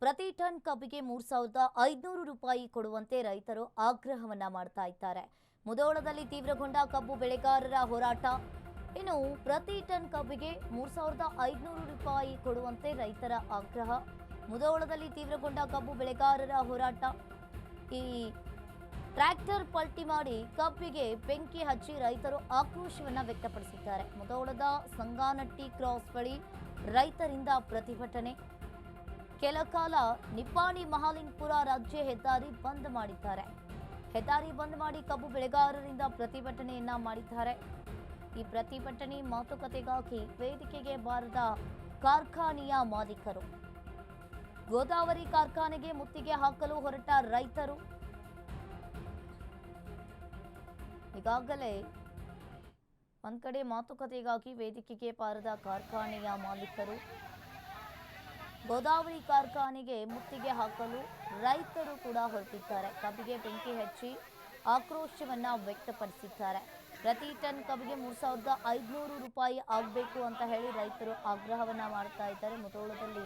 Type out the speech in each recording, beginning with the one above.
ಪ್ರತಿ ಟನ್ ಕಬ್ಬಿಗೆ ಮೂರ್ ಸಾವಿರದ ಐದುನೂರು ರೂಪಾಯಿ ಕೊಡುವಂತೆ ರೈತರು ಆಗ್ರಹವನ್ನ ಮಾಡ್ತಾ ಇದ್ದಾರೆ. ಮುದೋಳದಲ್ಲಿ ತೀವ್ರಗೊಂಡ ಕಬ್ಬು ಬೆಳೆಗಾರರ ಹೋರಾಟ. ಇನ್ನು ಪ್ರತಿ ಟನ್ ಕಬ್ಬಿಗೆ ಮೂರ್ ಸಾವಿರದ ಐದುನೂರು ರೂಪಾಯಿ ಕೊಡುವಂತೆ ರೈತರ ಆಗ್ರಹ. ಮುದೋಳದಲ್ಲಿ ತೀವ್ರಗೊಂಡ ಕಬ್ಬು ಬೆಳೆಗಾರರ ಹೋರಾಟ. ಈ ಟ್ರ್ಯಾಕ್ಟರ್ ಪಲ್ಟಿ ಮಾಡಿ ಕಬ್ಬಿಗೆ ಬೆಂಕಿ ಹಚ್ಚಿ ರೈತರು ಆಕ್ರೋಶವನ್ನ ವ್ಯಕ್ತಪಡಿಸಿದ್ದಾರೆ. ಮುದೋಳದ ಸಂಗಾನಟ್ಟಿ ಕ್ರಾಸ್ ಬಳಿ ರೈತರಿಂದ ಪ್ರತಿಭಟನೆ. ಕೆಲ ಕಾಲ ನಿಪ್ಪಾಣಿ ಮಹಾಲಿಂಗ್ಪುರ ರಾಜ್ಯ ಹೆದ್ದಾರಿ ಬಂದ್ ಮಾಡಿದ್ದಾರೆ. ಹೆದ್ದಾರಿ ಬಂದ್ ಮಾಡಿ ಕಬ್ಬು ಬೆಳೆಗಾರರಿಂದ ಪ್ರತಿಭಟನೆಯನ್ನ ಮಾಡಿದ್ದಾರೆ. ಈ ಪ್ರತಿಭಟನೆ ಮಾತುಕತೆಗಾಗಿ ವೇದಿಕೆಗೆ ಬಾರದ ಕಾರ್ಖಾನೆಯ ಮಾಲೀಕರು. ಗೋದಾವರಿ ಕಾರ್ಖಾನೆಗೆ ಮುತ್ತಿಗೆ ಹಾಕಲು ಹೊರಟ ರೈತರು. ಈಗಾಗಲೇ ಒಂದ್ ಕಡೆ ಮಾತುಕತೆಗಾಗಿ ವೇದಿಕೆಗೆ ಬಾರದ ಕಾರ್ಖಾನೆಯ ಮಾಲೀಕರು. ಗೋದಾವರಿ ಕಾರ್ಖಾನೆಗೆ ಮುತ್ತಿಗೆ ಹಾಕಲು ರೈತರು ಕೂಡ ಹೊರಟಿದ್ದಾರೆ. ಕಬ್ಬಿಗೆ ಬೆಂಕಿ ಹಚ್ಚಿ ಆಕ್ರೋಶವನ್ನ ವ್ಯಕ್ತಪಡಿಸಿದ್ದಾರೆ. ಪ್ರತಿ ಟನ್ ಕಬ್ಬಿಗೆ ಮೂರ್ ಸಾವಿರದ ಐದುನೂರು ರೂಪಾಯಿ ಆಗಬೇಕು ಅಂತ ಹೇಳಿ ರೈತರು ಆಗ್ರಹವನ್ನ ಮಾಡ್ತಾ ಇದ್ದಾರೆ. ಮುಧೋಳದಲ್ಲಿ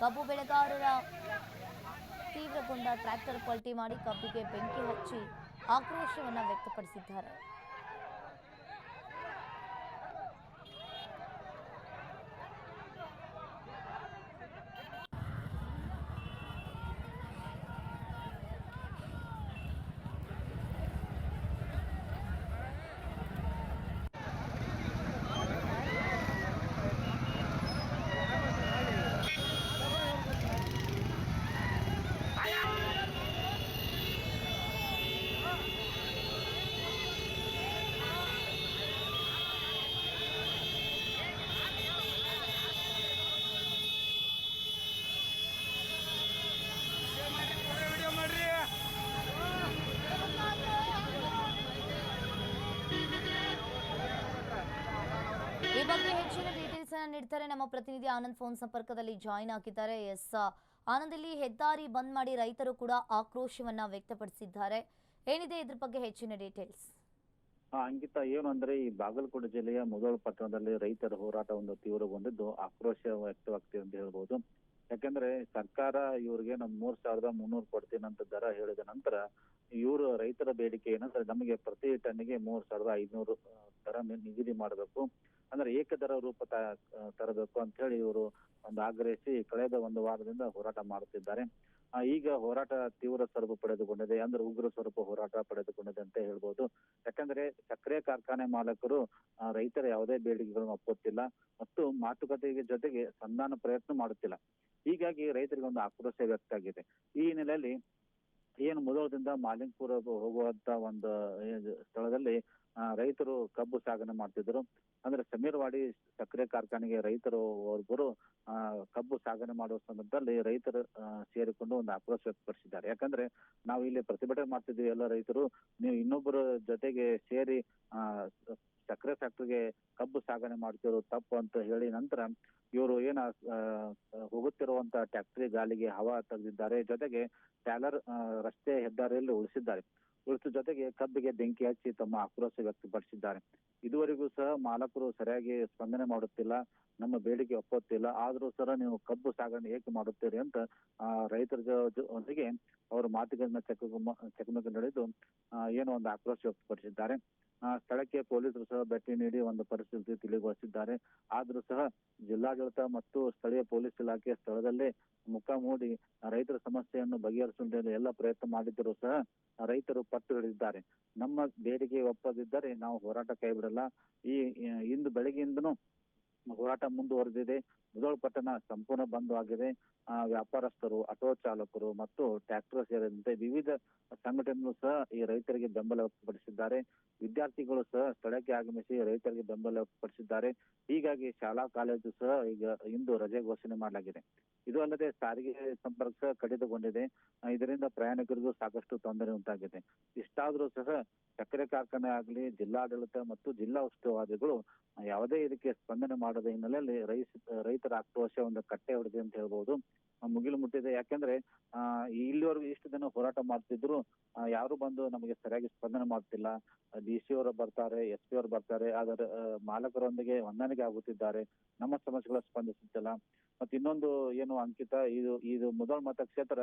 ಕಬ್ಬು ಬೆಳೆಗಾರರ ತೀವ್ರಗೊಂಡ ಟ್ರ್ಯಾಕ್ಟರ್ ಪಲ್ಟಿ ಮಾಡಿ ಕಬ್ಬಿಗೆ ಬೆಂಕಿ ಹಚ್ಚಿ ಆಕ್ರೋಶವನ್ನ ವ್ಯಕ್ತಪಡಿಸಿದ್ದಾರೆ. ಬಗ್ಗೆ ಹೆಚ್ಚಿನ ಡೀಟೇಲ್ಸ್ ಅನ್ನ ನೀಡ್ತಾರೆ. ನಮ್ಮ ಪ್ರತಿನಿಧಿ ಆನಂದ್ ಫೋನ್ ಸಂಪರ್ಕದಲ್ಲಿ ಜಾಯಿನ್ ಆಗಿದ್ದಾರೆ. ಎಸ್ ಆನಂದ್ ಇಲ್ಲಿ ಹೆದ್ದಾರಿ ಬಂದ್ ಮಾಡಿ ರೈತರು ಕೂಡ ಆಕ್ರೋಶವನ್ನ ವ್ಯಕ್ತಪಡಿಸಿದ್ದಾರೆ. ಏನಿದೆ ಇದ್ರ ಬಗ್ಗೆ ಹೆಚ್ಚಿನ ಡೀಟೇಲ್ಸ್ ಅಂಕಿತ ಏನು ಅಂದ್ರೆ, ಈ ಬಾಗಲಕೋಟೆ ಜಿಲ್ಲೆಯ ಮೊದಲ ಪಟ್ಟಣದಲ್ಲಿ ರೈತರ ಹೋರಾಟ ಒಂದು ತೀವ್ರಗೊಂಡಿದ್ದು ಆಕ್ರೋಶ ವ್ಯಕ್ತವಾಗ್ತಿದೆ ಅಂತ ಹೇಳ್ಬೋದು. ಯಾಕಂದ್ರೆ, ಸರ್ಕಾರ ಇವ್ರಿಗೆ ನಮ್ ಮೂರ್ ಸಾವಿರದ ಮುನ್ನೂರು ಕೊಡ್ತೀನಿ ಅಂತ ದರ ಹೇಳಿದ ನಂತರ, ಇವರು ರೈತರ ಬೇಡಿಕೆ ಏನಂದ್ರೆ, ನಮಗೆ ಪ್ರತಿ ಟನ್ಗೆ ಮೂರ್ ಸಾವಿರದ ಐದ್ನೂರು ದರ ನಿಗದಿ ಮಾಡಬೇಕು. ಅಂದ್ರೆ ಏಕದರ ರೂಪ ತರಬೇಕು ಅಂತ ಹೇಳಿ ಇವರು ಒಂದು ಆಗ್ರಹಿಸಿ ಕಳೆದ ಒಂದು ವಾರದಿಂದ ಹೋರಾಟ ಮಾಡುತ್ತಿದ್ದಾರೆ. ಈಗ ಹೋರಾಟ ತೀವ್ರ ಸ್ವರೂಪ ಪಡೆದುಕೊಂಡಿದೆ. ಅಂದ್ರೆ ಉಗ್ರ ಸ್ವರೂಪ ಹೋರಾಟ ಪಡೆದುಕೊಂಡಿದೆ ಅಂತ ಹೇಳ್ಬೋದು. ಯಾಕಂದ್ರೆ ಸಕ್ಕರೆ ಕಾರ್ಖಾನೆ ಮಾಲಕರು ರೈತರ ಯಾವುದೇ ಬೇಡಿಕೆಗಳನ್ನು ಒಪ್ಪುತ್ತಿಲ್ಲ ಮತ್ತು ಮಾತುಕತೆಗೆ ಜೊತೆಗೆ ಸಂಧಾನ ಪ್ರಯತ್ನ ಮಾಡುತ್ತಿಲ್ಲ. ಹೀಗಾಗಿ ರೈತರಿಗೆ ಒಂದು ಆಕ್ರೋಶ ವ್ಯಕ್ತ ಆಗಿದೆ ಈ ಹಿನ್ನೆಲೆಯಲ್ಲಿ ಏನು ಮೊದಲದಿಂದ ಮಾಲಿಂಗ್ಪುರ ಹೋಗುವಂತ ಒಂದು ಸ್ಥಳದಲ್ಲಿ ರೈತರು ಕಬ್ಬು ಸಾಗಣೆ ಮಾಡ್ತಿದ್ರು ಅಂದ್ರೆ ಸಮೀರ್ವಾಡಿ ಸಕ್ಕರೆ ಕಾರ್ಖಾನೆಗೆ ರೈತರು ಒಬ್ಬರು ಕಬ್ಬು ಸಾಗಣೆ ಮಾಡುವ ಸಂದರ್ಭದಲ್ಲಿ ರೈತರು ಸೇರಿಕೊಂಡು ಒಂದು ಆಕ್ರೋಶ ವ್ಯಕ್ತಪಡಿಸಿದ್ದಾರೆ. ಯಾಕಂದ್ರೆ ನಾವು ಇಲ್ಲಿ ಪ್ರತಿಭಟನೆ ಮಾಡ್ತಿದ್ವಿ ಎಲ್ಲ ರೈತರು. ನೀವು ಇನ್ನೊಬ್ಬರ ಜೊತೆಗೆ ಸೇರಿ ಸಕ್ಕರೆ ಫ್ಯಾಕ್ಟರಿಗೆ ಕಬ್ಬು ಸಾಗಣೆ ಮಾಡ್ತಿರೋ ತಪ್ಪು ಅಂತ ಹೇಳಿ ನಂತರ ಇವರು ಏನ ಹೋಗುತ್ತಿರುವಂತ ಟ್ಯಾಕ್ಟರಿ ಗಾಲಿಗೆ ಹವಾ ತೆಗೆದಿದ್ದಾರೆ. ಜೊತೆಗೆ ಟ್ಯಾಲರ್ ರಸ್ತೆ ಹೆದ್ದಾರಿಯಲ್ಲಿ ಉಳಿಸಿದ್ದಾರೆ. ಉಳಿಸಿದ ಜೊತೆಗೆ ಕಬ್ಬಿಗೆ ಬೆಂಕಿ ಹಚ್ಚಿ ತಮ್ಮ ಆಕ್ರೋಶ ವ್ಯಕ್ತಪಡಿಸಿದ್ದಾರೆ. ಇದುವರೆಗೂ ಸಹ ಮಾಲಕರು ಸರಿಯಾಗಿ ಸ್ಪಂದನೆ ಮಾಡುತ್ತಿಲ್ಲ, ನಮ್ಮ ಬೇಡಿಕೆ ಒಪ್ಪುತ್ತಿಲ್ಲ. ಆದರೂ ಸಹ ನೀವು ಕಬ್ಬು ಸಾಗಣೆ ಏಕೆ ಮಾಡುತ್ತೀರಿ ಅಂತ ರೈತರ ಜೊತೆಗೆ ಅವರು ಮಾತುಗಳನ್ನ ಮಾತುಕತೆ ಚಕಮಕಿ ನಡೆದು ಏನೋ ಒಂದು ಆಕ್ರೋಶ ವ್ಯಕ್ತಪಡಿಸಿದ್ದಾರೆ. ಸ್ಥಳಕ್ಕೆ ಪೊಲೀಸರು ಸಹ ಭೇಟಿ ನೀಡಿ ಒಂದು ಪರಿಸ್ಥಿತಿ ತಿಳಿಗೊಳಿಸಿದ್ದಾರೆ. ಆದ್ರೂ ಸಹ ಜಿಲ್ಲಾಡಳಿತ ಮತ್ತು ಸ್ಥಳೀಯ ಪೊಲೀಸ್ ಇಲಾಖೆ ಸ್ಥಳದಲ್ಲೇ ಮುಖ ಮೂಡಿ ರೈತರ ಸಮಸ್ಯೆಯನ್ನು ಬಗೆಹರಿಸುವಂತೆ ಎಲ್ಲ ಪ್ರಯತ್ನ ಮಾಡಿದ್ದರೂ ಸಹ ರೈತರು ಪಟ್ಟು ಹಿಡಿದಿದ್ದಾರೆ. ನಮ್ಮ ಬೇಡಿಕೆ ಒಪ್ಪದಿದ್ದರೆ ನಾವು ಹೋರಾಟ ಕೈ ಬಿಡಲ್ಲ ಈ, ಈ- ಇಂದು ಬೆಳಗ್ಗೆಯಿಂದನೂ ಹೋರಾಟ ಮುಂದುವರೆದಿದೆ. ಮುಧೋಳ ಪಟ್ಟಣ ಸಂಪೂರ್ಣ ಬಂದ್ ಆಗಿದೆ. ಆ, ವ್ಯಾಪಾರಸ್ಥರು ಆಟೋ ಚಾಲಕರು ಮತ್ತು ಟ್ರ್ಯಾಕ್ಟರ್ ಸೇರಿದಂತೆ ವಿವಿಧ ಸಂಘಟನೆಗಳು ಸಹ ಈ ರೈತರಿಗೆ ಬೆಂಬಲ ವ್ಯಕ್ತಪಡಿಸಿದ್ದಾರೆ. ವಿದ್ಯಾರ್ಥಿಗಳು ಸಹ ಸ್ಥಳಕ್ಕೆ ಆಗಮಿಸಿ ರೈತರಿಗೆ ಬೆಂಬಲ ವ್ಯಕ್ತಪಡಿಸಿದ್ದಾರೆ. ಹೀಗಾಗಿ ಶಾಲಾ ಕಾಲೇಜು ಸಹ ಈಗ ಇಂದು ರಜೆ ಘೋಷಣೆ ಮಾಡಲಾಗಿದೆ. ಇದು ಅಲ್ಲದೆ ಸಾರಿಗೆ ಸಂಪರ್ಕ ಸಹ ಕಡಿತಗೊಂಡಿದೆ ಇದರಿಂದ ಪ್ರಯಾಣಿಕರಿಗೂ ಸಾಕಷ್ಟು ತೊಂದರೆ ಉಂಟಾಗಿದೆ. ಇಷ್ಟಾದರೂ ಸಹ ಸಕ್ಕರೆ ಕಾರ್ಖಾನೆ ಆಗಲಿ ಜಿಲ್ಲಾಡಳಿತ ಮತ್ತು ಜಿಲ್ಲಾ ಉಸ್ತುವಾದಿಗಳು ಆ, ಯಾವುದೇ ಇದಕ್ಕೆ ಸ್ಪಂದನೆ ಮಾಡದ ಹಿನ್ನೆಲೆಯಲ್ಲಿ ರೈತ ರೈತರ ಆಕ್ರೋಶ ಒಂದು ಕಟ್ಟೆ ಹೊಡೆದಿದೆ ಅಂತ ಹೇಳ್ಬೋದು. ಮುಗಿಲು ಮುಟ್ಟಿದೆ. ಯಾಕೆಂದ್ರೆ ಆ ಇಲ್ಲಿವರೆಗೂ ಇಷ್ಟು ದಿನ ಹೋರಾಟ ಮಾಡ್ತಿದ್ರು ಯಾರು ಬಂದು ನಮಗೆ ಸರಿಯಾಗಿ ಸ್ಪಂದನೆ ಮಾಡ್ತಿಲ್ಲ. ಡಿ ಸಿ ಅವರು ಬರ್ತಾರೆ ಎಸ್ ಪಿ ಅವರು ಬರ್ತಾರೆ ಆದರೆ ಮಾಲಕರೊಂದಿಗೆ ಹೊಂದಾಣಿಕೆ ಆಗುತ್ತಿದ್ದಾರೆ. ನಮ್ಮ ಸಮಸ್ಯೆಗಳ ಸ್ಪಂದಿಸುತ್ತಿಲ್ಲ. ಮತ್ತೆ ಇನ್ನೊಂದು ಏನು ಅಂಕಿತ ಇದು ಇದು ಮೊದಲ ಮತಕ್ಷೇತ್ರ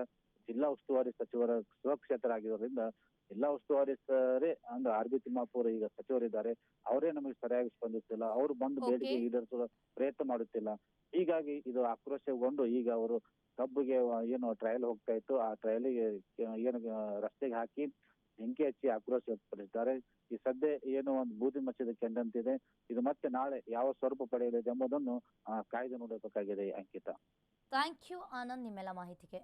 ಜಿಲ್ಲಾ ಉಸ್ತುವಾರಿ ಸಚಿವರ ಸ್ವಕ್ಷೇತ್ರ ಆಗಿರೋದ್ರಿಂದ ಜಿಲ್ಲಾ ಉಸ್ತುವಾರಿ ಸರಿ ಅಂದ್ರೆ ಆರ್ ಬಿ ತಿಮ್ಮಾಪುರ ಈಗ ಸಚಿವರಿದ್ದಾರೆ. ಅವರೇ ನಮಗೆ ಸರಿಯಾಗಿ ಸ್ಪಂದಿಸ್ತಿಲ್ಲ ಅವರು ಬಂದು ಬೇಡಿಕೆ ಈಡೇರಿಸುವ ಪ್ರಯತ್ನ ಮಾಡುತ್ತಿಲ್ಲ. ಹೀಗಾಗಿ ಇದು ಆಕ್ರೋಶಗೊಂಡು ಈಗ ಅವರು ಕಬ್ಬಿಗೆ ಏನು ಟ್ರಯಲ್ ಹೋಗ್ತಾ ಇತ್ತು. ಆ ಟ್ರಯಲಿಗೆ ಏನು ರಸ್ತೆಗೆ ಹಾಕಿ ಬೆಂಕಿ ಹಚ್ಚಿ ಆಕ್ರೋಶ ವ್ಯಕ್ತಪಡಿಸಿದ್ದಾರೆ. ಈ ಸದ್ಯ ಏನು ಒಂದು ಬೂದಿ ಮಚ್ಚಿದ ಕೆಂಡಂತಿದೆ. ಇದು ಮತ್ತೆ ನಾಳೆ ಯಾವ ಸ್ವರೂಪ ಪಡೆಯಲಿದೆ ಎಂಬುದನ್ನು ಕಾಯ್ದು ನೋಡಬೇಕಾಗಿದೆ, ಅಂಕಿತ. ಥ್ಯಾಂಕ್ ಯು ಆನಂದ್ ನಿಮ್ಮೆಲ್ಲ ಮಾಹಿತಿಗೆ.